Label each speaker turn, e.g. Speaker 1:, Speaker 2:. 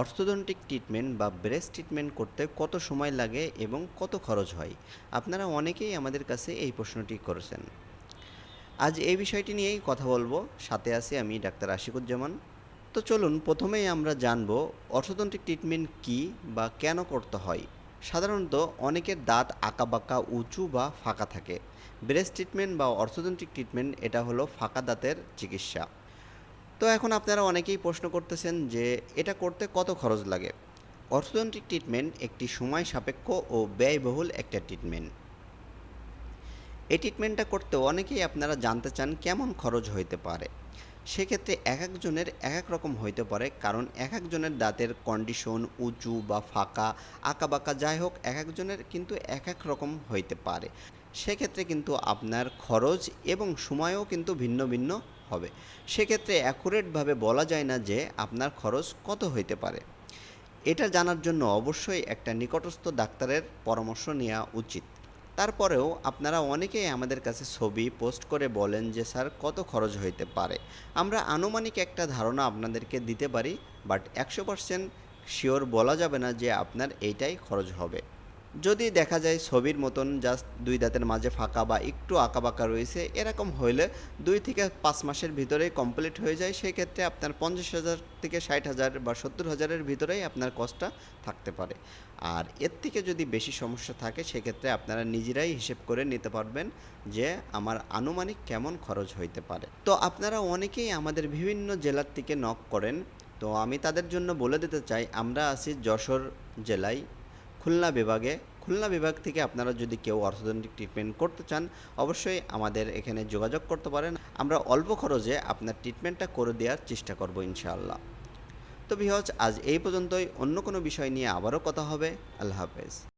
Speaker 1: Orthodontic treatment বা braces treatment করতে কত সময় লাগে এবং কত খরচ হয়? আপনারা অনেকেই আমাদের কাছে এই প্রশ্নটি করেছেন। আজ এই বিষয়টি নিয়েই কথা বলব। সাথে আছি আমি ডাক্তার আশিকুজ্জামান। তো চলুন, প্রথমেই আমরা জানব অর্থোডন্টিক ট্রিটমেন্ট কী বা কেন করতে হয়। সাধারণত অনেকের দাঁত আঁকাবাঁকা উঁচু বা ফাঁকা থাকে। ব্রেস্ট ট্রিটমেন্ট বা অর্থোডন্টিক ট্রিটমেন্ট এটা হলো ফাঁকা দাঁতের চিকিৎসা। তো এখন আপনারা অনেকেই প্রশ্ন করতেছেন যে এটা করতে কত খরচ লাগে। অর্থোডন্টিক ট্রিটমেন্ট একটি সময় সাপেক্ষ ও ব্যয়বহুল একটা ট্রিটমেন্ট এই ট্রিটমেন্টটা করতে অনেকেই আপনারা জানতে চান কেমন খরচ হইতে পারে। সেক্ষেত্রে এক একজনের এক এক রকম হইতে পারে, কারণ এক একজনের দাঁতের কন্ডিশন উঁচু বা ফাঁকা, আঁকাবাঁকা যাই হোক, এক একজনের কিন্তু এক এক রকম হইতে পারে। সেক্ষেত্রে কিন্তু আপনার খরচ এবং সময়ও কিন্তু ভিন্ন ভিন্ন হবে। সেক্ষেত্রে অ্যাকুরেটভাবে বলা যায় না যে আপনার খরচ কত হইতে পারে। এটা জানার জন্য অবশ্যই একটা নিকটস্থ ডাক্তারের পরামর্শ নেওয়া উচিত। তারপরেও আপনারা অনেকেই আমাদের কাছে ছবি পোস্ট করে বলেন যে, স্যার, কত খরচ হইতে পারে? আমরা আনুমানিক একটা ধারণা আপনাদেরকে দিতে পারি বাট একশো পার্সেন্ট শিওর বলা যাবে না যে আপনার এইটাই খরচ হবে। যদি দেখা যায় ছবির মতন জাস্ট দুই দাঁতের মাঝে ফাঁকা বা একটু আঁকাবাঁকা রয়েছে, এরকম হইলে দুই থেকে পাঁচ মাসের ভিতরেই কমপ্লিট হয়ে যায়। সেই ক্ষেত্রে আপনার পঞ্চাশ হাজার থেকে ষাট হাজার বা সত্তর হাজারের ভিতরেই আপনার কস্টটা থাকতে পারে। আর এর থেকে যদি বেশি সমস্যা থাকে, সেক্ষেত্রে আপনারা নিজেরাই হিসেব করে নিতে পারবেন যে আমার আনুমানিক কেমন খরচ হইতে পারে। তো আপনারা অনেকেই আমাদের বিভিন্ন জেলার থেকে নক করেন। তো আমি তাদের জন্য বলে দিতে চাই, আমরা আছি যশোর জেলায়। খুলনা বিভাগে, খুলনা বিভাগ থেকে আপনারা যদি কেউ অর্থোডন্টিক ট্রিটমেন্ট করতে চান, অবশ্যই আমাদের এখানে যোগাযোগ করতে পারেন। আমরা অল্প খরচে আপনার ট্রিটমেন্টটা করে দেওয়ার চেষ্টা করব ইনশাআল্লাহ। তো বিহজ আজ এই পর্যন্তই। অন্য কোনো বিষয় নিয়ে আবারও কথা হবে। আল্লাহ হাফেজ।